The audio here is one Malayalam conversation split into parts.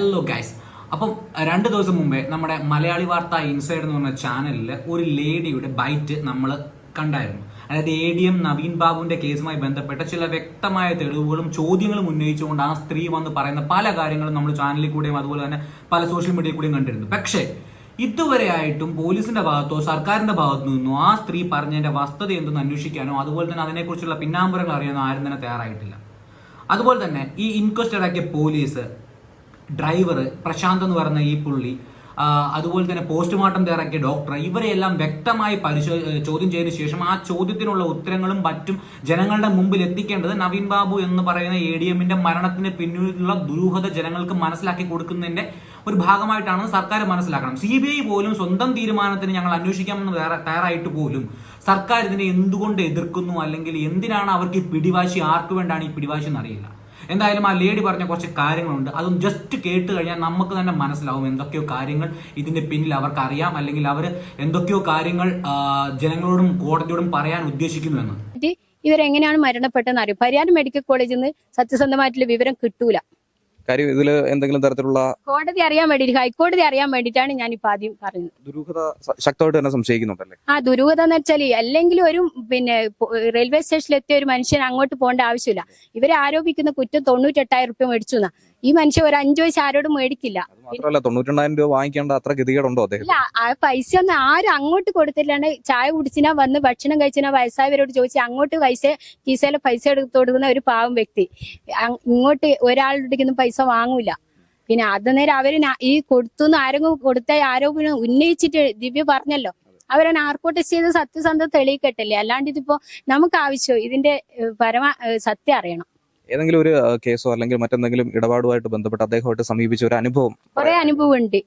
ഹലോ ഗൈസ് അപ്പം രണ്ട് ദിവസം മുമ്പേ നമ്മുടെ മലയാളി വാർത്ത ഇൻസൈഡ് എന്ന് പറഞ്ഞ ചാനലിൽ ഒരു ലേഡിയുടെ ബൈറ്റ് നമ്മൾ കണ്ടായിരുന്നു. അതായത് എ ഡി എം നവീൻ ബാബുവിന്റെ കേസുമായി ബന്ധപ്പെട്ട ചില വ്യക്തമായ തെളിവുകളും ചോദ്യങ്ങളും ഉന്നയിച്ചുകൊണ്ട് ആ സ്ത്രീ വന്ന് പറയുന്ന പല കാര്യങ്ങളും നമ്മൾ ചാനലിൽ കൂടെയും അതുപോലെ തന്നെ പല സോഷ്യൽ മീഡിയയിൽ കൂടെയും കണ്ടിരുന്നു. പക്ഷേ ഇതുവരെ ആയിട്ടും പോലീസിന്റെ ഭാഗത്തോ സർക്കാരിന്റെ ഭാഗത്തു നിന്നോ ആ സ്ത്രീ പറഞ്ഞതിന്റെ വസ്തുത എന്തെന്ന് അന്വേഷിക്കാനോ അതുപോലെ തന്നെ അതിനെക്കുറിച്ചുള്ള പിന്നാമ്പുറങ്ങൾ അറിയാനോ ആരും തന്നെ തയ്യാറായിട്ടില്ല. അതുപോലെ തന്നെ ഈ ഇൻക്വസ്റ്റ് ഇറക്കിയ പോലീസ് ഡ്രൈവർ പ്രശാന്ത് എന്ന് പറയുന്ന ഈ പുള്ളി അതുപോലെ തന്നെ പോസ്റ്റ്മോർട്ടം തയ്യാറാക്കിയ ഡോക്ടർ ഇവരെയെല്ലാം വ്യക്തമായി പരിശോ ചോദ്യം ചെയ്തതിനു ശേഷം ആ ചോദ്യത്തിനുള്ള ഉത്തരങ്ങളും മറ്റും ജനങ്ങളുടെ മുമ്പിൽ എത്തിക്കേണ്ടത് നവീൻ ബാബു എന്ന് പറയുന്ന എ ഡി എമ്മിന്റെ മരണത്തിന് പിന്നിലുള്ള ദുരൂഹത ജനങ്ങൾക്ക് മനസ്സിലാക്കി കൊടുക്കുന്നതിന്റെ ഒരു ഭാഗമായിട്ടാണ് സർക്കാർ മനസ്സിലാക്കണം. സി ബി ഐ പോലും സ്വന്തം തീരുമാനത്തിന് ഞങ്ങൾ അന്വേഷിക്കാമെന്ന് തയ്യാറ- തയ്യാറായിട്ട് പോലും സർക്കാർ ഇതിനെ എന്തുകൊണ്ട് എതിർക്കുന്നു അല്ലെങ്കിൽ എന്തിനാണ് അവർക്ക് ഈ പിടിവാശി ആർക്ക് വേണ്ടാണ് ഈ പിടിവാശി എന്നറിയില്ല. എന്തായാലും ആ ലേഡി പറഞ്ഞ കുറച്ച് കാര്യങ്ങളുണ്ട്. അതും ജസ്റ്റ് കേട്ട് കഴിഞ്ഞാൽ നമുക്ക് തന്നെ മനസ്സിലാവും എന്തൊക്കെയോ കാര്യങ്ങൾ ഇതിന്റെ പിന്നിൽ അവർക്ക് അറിയാം. അല്ലെങ്കിൽ അവർ എന്തൊക്കെയോ കാര്യങ്ങൾ ജനങ്ങളോടും കോടതിയോടും പറയാൻ ഉദ്ദേശിക്കുന്നു എന്ന് എന്നിട്ട് ഇവരെങ്ങനെയാണ് മരണപ്പെട്ടതെന്ന് അറിയും. പരിയാരം മെഡിക്കൽ കോളേജിൽ നിന്ന് സത്യസന്ധമായിട്ടുള്ള വിവരം കിട്ടൂല. കാര്യം ഇതിൽ എന്തെങ്കിലും തരത്തിലുള്ള കോടതി അറിയാൻ വേണ്ടി ഹൈക്കോടതി അറിയാൻ വേണ്ടിയിട്ടാണ് ഞാൻ ഇപ്പൊ ആദ്യം പറഞ്ഞത്. ദുരൂഹത ശക്തമായിട്ട് തന്നെ സംശയിക്കുന്നുണ്ടല്ലേ? ആ ദുരൂഹത എന്ന് വെച്ചാൽ അല്ലെങ്കിൽ ഒരു പിന്നെ റെയിൽവേ സ്റ്റേഷനിൽ എത്തിയ ഒരു മനുഷ്യൻ അങ്ങോട്ട് പോകേണ്ട ആവശ്യമില്ല. ഇവരെ ആരോപിക്കുന്ന കുറ്റം തൊണ്ണൂറ്റെട്ടായിരം റുപ്യ മേടിച്ചു എന്നാ. ഈ മനുഷ്യൻ ഒരു അഞ്ചു വയസ്സ് ആരോടും മേടിക്കില്ല. മാത്രമല്ല രൂപ വാങ്ങിക്കേണ്ട അത്ര ഗതികേടുണ്ടോ അദ്ദേഹം ഇല്ല ആ പൈസ ഒന്നും ആരും അങ്ങോട്ട് കൊടുത്തില്ലാണ്ട് ചായ കുടിച്ചിനാ വന്ന് ഭക്ഷണം കഴിച്ചിനാ വയസ്സായവരോട് ചോദിച്ച് അങ്ങോട്ട് പൈസ കീസയിലെ പൈസ എടുത്ത് കൊടുക്കുന്ന ഒരു പാവം വ്യക്തി. അങ് ഇങ്ങോട്ട് ഒരാളുടെ പൈസ വാങ്ങൂല. പിന്നെ അത് നേരം അവർ ഈ കൊടുത്തു ആരെങ്കിലും കൊടുത്ത ആരോപണം ഉന്നയിച്ചിട്ട് ദിവ്യ പറഞ്ഞല്ലോ. അവരെ ടെസ്റ്റ് ചെയ്ത് സത്യസന്ധത തെളിയിക്കട്ടല്ലേ അല്ലാണ്ട് ഇതിപ്പോ നമുക്ക് ആവശ്യം ഇതിന്റെ പരമ സത്യം അറിയണം. ഏതെങ്കിലും ഒരു കേസോ അല്ലെങ്കിൽ മറ്റെന്തെങ്കിലും ഇടപാടുമായിട്ട് ബന്ധപ്പെട്ട് അദ്ദേഹമായിട്ട് സമീപിച്ച ഒരു അനുഭവം കുറെ അനുഭവം ഉണ്ട്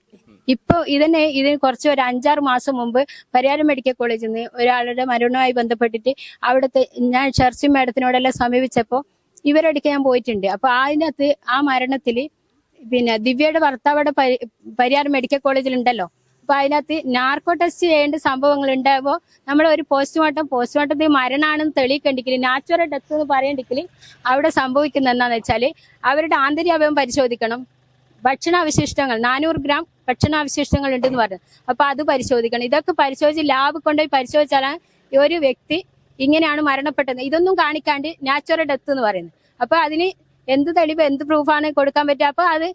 ഇപ്പൊ ഇതിനെ ഇതിന് കുറച്ച് ഒരു അഞ്ചാറ് മാസം മുമ്പ് പരിയാരം മെഡിക്കൽ കോളേജിൽ നിന്ന് ഒരാളുടെ മരണവുമായി ബന്ധപ്പെട്ടിട്ട് അവിടുത്തെ ഞാൻ ഷർസി മാഡത്തിനോടെല്ലാം സമീപിച്ചപ്പോ ഇവരടുക്ക ഞാൻ പോയിട്ടുണ്ട്. അപ്പൊ അതിനകത്ത് ആ മരണത്തിൽ പിന്നെ ദിവ്യയുടെ ഭർത്താവ് അവിടെ പരിയാരം മെഡിക്കൽ കോളേജിൽ ഉണ്ടല്ലോ അപ്പൊ അതിനകത്ത് നാർക്കോ ടെസ്റ്റ് ചെയ്യേണ്ട സംഭവങ്ങൾ ഉണ്ടാകുമ്പോൾ നമ്മൾ ഒരു പോസ്റ്റ്മോർട്ടം പോസ്റ്റ്മോർട്ടത്തിൽ മരണമാണെന്ന് തെളിയിക്കണ്ടെങ്കിൽ നാച്ചുറൽ ഡെത്ത് എന്ന് പറയണ്ടെങ്കിൽ അവിടെ സംഭവിക്കുന്ന എന്താണെന്ന് വെച്ചാൽ അവരുടെ ആന്തരിക പരിശോധിക്കണം. ഭക്ഷണാവശിഷ്ടങ്ങൾ നാനൂറ് ഗ്രാം ഭക്ഷണാവശിഷ്ടങ്ങൾ ഉണ്ടെന്ന് പറഞ്ഞു. അപ്പൊ അത് പരിശോധിക്കണം. ഇതൊക്കെ പരിശോധിച്ച് ലാബ് കൊണ്ടുപോയി പരിശോധിച്ചാലാണ് ഒരു വ്യക്തി ഇങ്ങനെയാണ് മരണപ്പെട്ടത്. ഇതൊന്നും കാണിക്കാണ്ട് നാച്ചുറൽ ഡെത്ത് എന്ന് പറയുന്നത്. അപ്പൊ അതിന് എന്ത് തെളിവ് എന്ത് പ്രൂഫാണ് കൊടുക്കാൻ പറ്റുക? അപ്പൊ അത്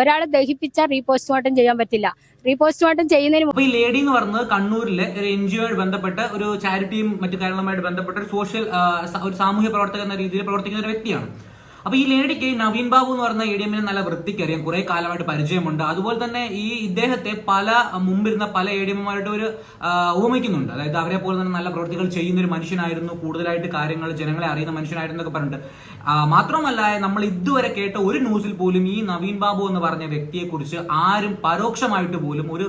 ഒരാളെ ദഹിപ്പിച്ചാൽ റീപോസ്റ്റ്മോർട്ടം ചെയ്യാൻ പറ്റില്ല. റീപോസ്റ്റ്മോർട്ടം ചെയ്യുന്നതിന് മുമ്പ് ഈ ലേഡി എന്ന് പറയുന്നത് കണ്ണൂരിലെ ഒരു എൻ ജി ഒയുമായി ബന്ധപ്പെട്ട് ഒരു ചാരിറ്റിയും മറ്റു കാര്യങ്ങളുമായിട്ട് ബന്ധപ്പെട്ട ഒരു സോഷ്യൽ ഒരു സാമൂഹ്യ പ്രവർത്തക എന്ന രീതിയിൽ പ്രവർത്തിക്കുന്ന ഒരു വ്യക്തിയാണ്. അപ്പൊ ഈ ലേഡിക്ക് നവീൻ ബാബു എന്ന് പറയുന്ന എ ഡി എമ്മിനെ നല്ല വൃത്തിക്ക് അറിയാം. കുറെ കാലമായിട്ട് പരിചയമുണ്ട്. അതുപോലെ തന്നെ ഈ ഇദ്ദേഹത്തെ പല മുമ്പിരുന്ന പല എ ഡി എമ്മായിട്ട് ഒരു ഉപമിക്കുന്നുണ്ട് അതായത് അവരെ പോലെ തന്നെ നല്ല പ്രവൃത്തികൾ ചെയ്യുന്ന ഒരു മനുഷ്യനായിരുന്നു. കൂടുതലായിട്ട് കാര്യങ്ങൾ ജനങ്ങളെ അറിയുന്ന മനുഷ്യനായിരുന്നു എന്നൊക്കെ പറഞ്ഞിട്ട്. മാത്രമല്ല നമ്മൾ ഇതുവരെ കേട്ട ഒരു ന്യൂസിൽ പോലും ഈ നവീൻ ബാബു എന്ന് പറഞ്ഞ വ്യക്തിയെ കുറിച്ച് ആരും പരോക്ഷമായിട്ട് പോലും ഒരു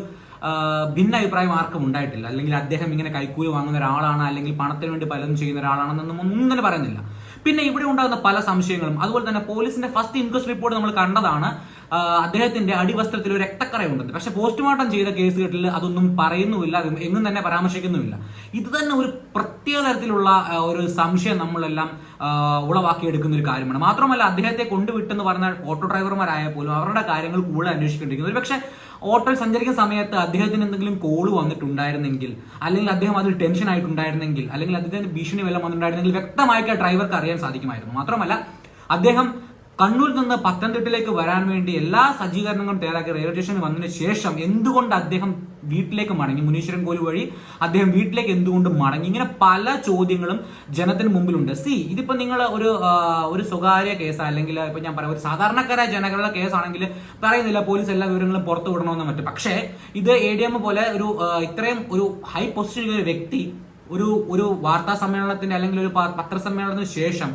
ഭിന്ന അഭിപ്രായം ആർക്കും ഉണ്ടായിട്ടില്ല. അല്ലെങ്കിൽ അദ്ദേഹം ഇങ്ങനെ കൈക്കൂലി വാങ്ങുന്ന ഒരാളാണ് അല്ലെങ്കിൽ പണത്തിന് വേണ്ടി പലതും ചെയ്യുന്ന ഒരാളാണെന്നൊന്നും ഒന്നും തന്നെ പറയുന്നില്ല. പിന്നെ ഇവിടെ ഉണ്ടാകുന്ന പല സംശയങ്ങളും. അതുപോലെ തന്നെ പോലീസിന്റെ ഫസ്റ്റ് ഇൻക്വസ്റ്റ് റിപ്പോർട്ട് നമ്മൾ കണ്ടതാണ്. അദ്ദേഹത്തിന്റെ അടിവസ്ത്രത്തിൽ ഒരു രക്തക്കറയുണ്ടെന്ന് പക്ഷെ പോസ്റ്റ്മോർട്ടം ചെയ്ത കേസ് കേസുകളിൽ അതൊന്നും പറയുന്നുമില്ല എങ്ങും തന്നെ പരാമർശിക്കുന്നുമില്ല. ഇത് തന്നെ ഒരു പ്രത്യേക തരത്തിലുള്ള ഒരു സംശയം നമ്മളെല്ലാം ഉളവാക്കിയെടുക്കുന്ന ഒരു കാര്യമാണ്. മാത്രമല്ല അദ്ദേഹത്തെ കൊണ്ടുവിട്ടെന്ന് പറഞ്ഞ ഓട്ടോ ഡ്രൈവർമാരായ പോലും അവരുടെ കാര്യങ്ങൾ കൂടുതൽ അന്വേഷിക്കേണ്ടിരിക്കുന്നു ഒരു പക്ഷേ ഓട്ടോയിൽ സഞ്ചരിക്കുന്ന സമയത്ത് അദ്ദേഹത്തിന് എന്തെങ്കിലും കോൾ വന്നിട്ടുണ്ടായിരുന്നെങ്കിൽ അല്ലെങ്കിൽ അദ്ദേഹം അതിൽ ടെൻഷൻ ആയിട്ടുണ്ടായിരുന്നെങ്കിൽ അല്ലെങ്കിൽ അദ്ദേഹത്തിന് ഭീഷണി വല്ലതും വന്നിട്ടുണ്ടായിരുന്നെങ്കിൽ വ്യക്തമായിട്ട് ഡ്രൈവർക്ക് അറിയാൻ സാധിക്കുമായിരുന്നു. മാത്രമല്ല അദ്ദേഹം കണ്ണൂരിൽ നിന്ന് പത്തനംതിട്ടയിലേക്ക് വരാൻ വേണ്ടി എല്ലാ സജ്ജീകരണങ്ങളും തയ്യാറാക്കി റെയിൽവേ സ്റ്റേഷനിൽ വന്നതിന് ശേഷം എന്തുകൊണ്ട് അദ്ദേഹം വീട്ടിലേക്ക് മടങ്ങി? മുനീശ്വരൻ കോലി വഴി അദ്ദേഹം വീട്ടിലേക്ക് എന്തുകൊണ്ട് മടങ്ങി? ഇങ്ങനെ പല ചോദ്യങ്ങളും ജനത്തിന് മുമ്പിലുണ്ട്. സി ഇതിപ്പോ നിങ്ങൾ ഒരു ഒരു സ്വകാര്യ കേസ് അല്ലെങ്കിൽ ഇപ്പൊ ഞാൻ പറയാം ഒരു സാധാരണക്കാരായ ജനങ്ങളുടെ കേസാണെങ്കിൽ പറയുന്നില്ല പോലീസ് എല്ലാ വിവരങ്ങളും പുറത്തു വിടണമെന്ന് മറ്റും. പക്ഷേ ഇത് എ ഡി എം പോലെ ഒരു ഇത്രയും ഒരു ഹൈ പൊസിഷനിൽ ഒരു വ്യക്തി ഒരു ഒരു വാർത്താ സമ്മേളനത്തിന്റെ അല്ലെങ്കിൽ ഒരു പത്രസമ്മേളനത്തിന് ശേഷം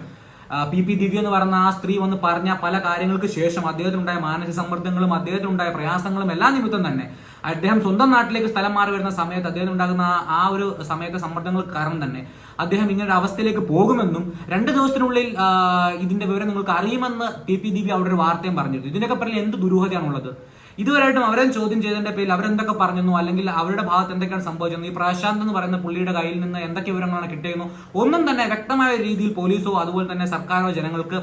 പി പി ദിവ്യ എന്ന് പറഞ്ഞ ആ സ്ത്രീ വന്ന് പറഞ്ഞ പല കാര്യങ്ങൾക്ക് ശേഷം അദ്ദേഹത്തിനുണ്ടായ മാനസിക സമ്മർദ്ദങ്ങളും അദ്ദേഹത്തിനുണ്ടായ പ്രയാസങ്ങളും എല്ലാ നിമിത്തം തന്നെ അദ്ദേഹം സ്വന്തം നാട്ടിലേക്ക് സ്ഥലം മാറി വരുന്ന സമയത്ത് അദ്ദേഹം ഉണ്ടാകുന്ന ആ- ഒരു സമയത്തെ സമ്മർദ്ദങ്ങൾ കാരണം തന്നെ അദ്ദേഹം ഇങ്ങനൊരു അവസ്ഥയിലേക്ക് പോകുമെന്നും രണ്ട് ദിവസത്തിനുള്ളിൽ ഇതിന്റെ വിവരം നിങ്ങൾക്ക് അറിയുമെന്ന് പി പി ദിവ്യ അവിടെ ഒരു വാർത്തയും പറഞ്ഞിരുന്നു. ഇതിനൊക്കെ പറഞ്ഞാൽ എന്ത് ദുരൂഹതയാണുള്ളത്? ഇതുവരെയായിട്ടും അവരെ ചോദ്യം ചെയ്തതിന്റെ പേരിൽ അവരെന്തൊക്കെ പറഞ്ഞു അല്ലെങ്കിൽ അവരുടെ ഭാഗത്ത് എന്തൊക്കെയാണ് സംഭവിച്ചത് ഈ പ്രശാന്ത് എന്ന് പറയുന്ന പുള്ളിയുടെ കയ്യിൽ നിന്ന് എന്തൊക്കെ വിവരങ്ങളാണ് കിട്ടിയെന്നു ഒന്നും തന്നെ വ്യക്തമായ രീതിയിൽ പോലീസോ അതുപോലെ തന്നെ സർക്കാരോ ജനങ്ങൾക്ക്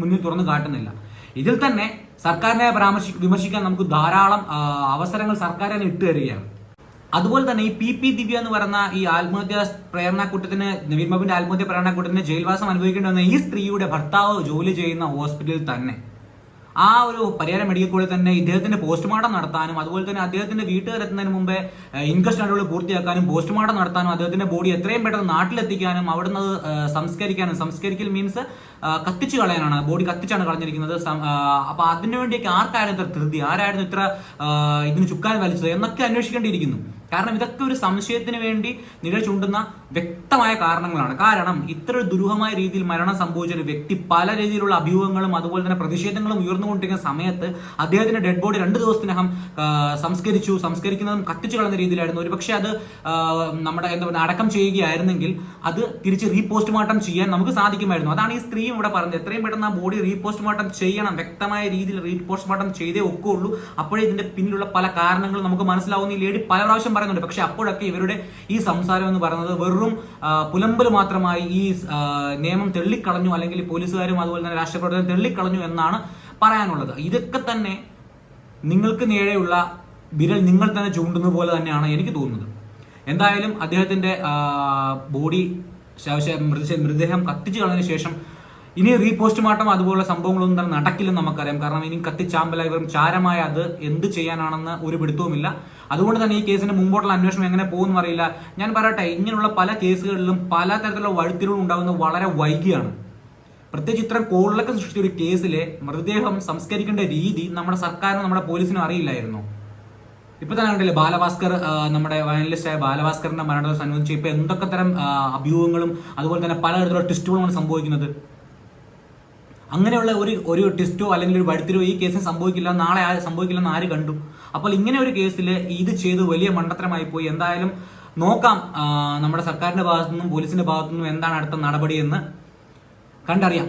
മുന്നിൽ തുറന്നു കാട്ടുന്നില്ല. ഇതിൽ തന്നെ സർക്കാരിനെ പരാമർശി വിമർശിക്കാൻ നമുക്ക് ധാരാളം അവസരങ്ങൾ സർക്കാരിനെ ഇട്ടു തരികയാണ്. അതുപോലെ തന്നെ ഈ പി പി ദിവ്യ എന്ന് പറയുന്ന ഈ ആത്മഹത്യ പ്രേരണക്കൂട്ടത്തിന് നവീൻ ബാബുവിന്റെ ആത്മഹത്യ പ്രേരണക്കൂട്ടത്തിന് ജയിൽവാസം അനുഭവിക്കേണ്ടി വന്ന ഈ സ്ത്രീയുടെ ഭർത്താവ് ജോലി ചെയ്യുന്ന ഹോസ്പിറ്റലിൽ തന്നെ. ആ ഒരു പരിഹാരം മെഡിക്കൽ കോളേജിൽ തന്നെ ഇദ്ദേഹത്തിന്റെ പോസ്റ്റ്മോർട്ടം നടത്താനും അതുപോലെ തന്നെ അദ്ദേഹത്തിന്റെ വീട്ടുകാരെത്തുന്നതിന് മുമ്പേ ഇൻകസ്റ്റ് നടപടികൾ പൂർത്തിയാക്കാനും പോസ്റ്റ്മോർട്ടം നടത്താനും അദ്ദേഹത്തിന്റെ ബോഡി എത്രയും പെട്ടെന്ന് നാട്ടിലെത്തിക്കാനും അവിടുന്ന് സംസ്കരിക്കാനും സംസ്കരിക്കൽ മീൻസ് കത്തിച്ചു കളയാനാണ്. ബോഡി കത്തിച്ചാണ് കളഞ്ഞിരിക്കുന്നത്. അപ്പൊ അതിനു വേണ്ടിയൊക്കെ ആർക്കായിരുന്നു ഇത്ര ധൃതി? ആരായിരുന്നു ഇത്ര ഇതിന് ചുക്കാൻ വലിച്ചത്? എന്നൊക്കെ അന്വേഷിക്കേണ്ടിയിരിക്കുന്നു. കാരണം ഇതൊക്കെ ഒരു സംശയത്തിന് വേണ്ടി നിഴൽ ചൂണ്ടുന്ന വ്യക്തമായ കാരണങ്ങളാണ്. കാരണം ഇത്ര ദുരൂഹമായ രീതിയിൽ മരണം സംഭവിച്ച ഒരു വ്യക്തി പല രീതിയിലുള്ള അഭ്യൂഹങ്ങളും അതുപോലെ തന്നെ പ്രതിഷേധങ്ങളും ഉയർന്നുകൊണ്ടിരിക്കുന്ന സമയത്ത് അദ്ദേഹത്തിന്റെ ഡെഡ് ബോഡി രണ്ട് ദിവസത്തിനകം സംസ്കരിച്ചു സംസ്കരിക്കുന്നതും കത്തിച്ചു കളഞ്ഞ രീതിയിലായിരുന്നു. ഒരുപക്ഷെ അത് നമ്മുടെ എന്താ പറയുക അടക്കം ചെയ്യുകയായിരുന്നെങ്കിൽ അത് തിരിച്ച് റീപോസ്റ്റ്മോർട്ടം ചെയ്യാൻ നമുക്ക് സാധിക്കുമായിരുന്നു. അതാണ് ഈ സ്ത്രീയും ഇവിടെ പറഞ്ഞത്. എത്രയും പെട്ടെന്ന് ആ ബോഡി റീപോസ്റ്റ്മോർട്ടം ചെയ്യണം. വ്യക്തമായ രീതിയിൽ റീപോസ്റ്റ്മോർട്ടം ചെയ്തേ ഒക്കുള്ളൂ. അപ്പോഴേ ഇതിന്റെ പിന്നിലുള്ള പല കാരണങ്ങളും നമുക്ക് മനസ്സിലാവുന്ന. ഈ ലേഡി പല പ്രാവശ്യം പറയുന്നുണ്ട്. പക്ഷെ അപ്പോഴൊക്കെ ഇവരുടെ ഈ സംസാരം എന്ന് പറയുന്നത് വെറും ആ, പുലമ്പൽ മാത്രമായി ഈ നിയമം തെള്ളിക്കളഞ്ഞു അല്ലെങ്കിൽ പോലീസുകാരും അതുപോലെ തന്നെ രാഷ്ട്രീയ പ്രവർത്തകരും തെള്ളിക്കളഞ്ഞു എന്നാണ് പറയാനുള്ളത്. ഇതൊക്കെ തന്നെ നിങ്ങൾക്ക് നേരെയുള്ള വിരൽ നിങ്ങൾ തന്നെ ചൂണ്ടുന്ന പോലെ തന്നെയാണ് എനിക്ക് തോന്നുന്നത്. എന്തായാലും അദ്ദേഹത്തിന്റെ ബോഡി മൃതദേഹം കത്തിച്ചു കളഞ്ഞതിന് ശേഷം ഇനി റീപോസ്റ്റ്മോർട്ടം അതുപോലുള്ള സംഭവങ്ങളൊന്നും തന്നെ നടക്കില്ലെന്ന് നമുക്കറിയാം. കാരണം ഇനി കത്തിച്ചാമ്പലായി വെറും ചാരമായ അത് എന്ത് ചെയ്യാനാണെന്ന് ഒരു പിടുത്തവുമില്ല. അതുകൊണ്ട് തന്നെ ഈ കേസിന്റെ മുമ്പോട്ടുള്ള അന്വേഷണം എങ്ങനെ പോകുമെന്ന് അറിയില്ല. ഞാൻ പറയട്ടെ ഇങ്ങനെയുള്ള പല കേസുകളിലും പല തരത്തിലുള്ള വഴിത്തിരിവുകൾ ഉണ്ടാകുന്നത് വളരെ വൈകിയാണ്. പ്രത്യേകിച്ച് ഇത്രയും കോളിലൊക്കെ സൃഷ്ടിച്ച ഒരു കേസിലെ മൃതദേഹം സംസ്കരിക്കേണ്ട രീതി നമ്മുടെ സർക്കാരിനും നമ്മുടെ പോലീസിനും അറിയില്ലായിരുന്നു. ഇപ്പൊ തന്നെ കണ്ടില്ലേ ബാലഭാസ്കർ നമ്മുടെ വയനലിസ്റ്റായ ബാലഭാസ്കറിന്റെ മരണത്തെ സംബന്ധിച്ച് ഇപ്പൊ എന്തൊക്കെ തരം അഭ്യൂഹങ്ങളും അതുപോലെ തന്നെ പലതരത്തിലുള്ള ട്വിസ്റ്റുകളുമാണ് സംഭവിക്കുന്നത്. അങ്ങനെയുള്ള ഒരു ഒരു ട്വിസ്റ്റോ അല്ലെങ്കിൽ ഒരു വഴുത്തിരോ ഈ കേസിൽ സംഭവിക്കില്ല നാളെ സംഭവിക്കില്ലെന്ന് ആര് കണ്ടു? അപ്പോൾ ഇങ്ങനെ ഒരു കേസിൽ ഇത് ചെയ്ത് വലിയ മണ്ടത്തരമായി പോയി. എന്തായാലും നോക്കാം നമ്മുടെ സർക്കാരിന്റെ ഭാഗത്തു നിന്നും പോലീസിന്റെ ഭാഗത്തു നിന്നും എന്താണ് അടുത്ത നടപടി എന്ന് കണ്ടറിയാം.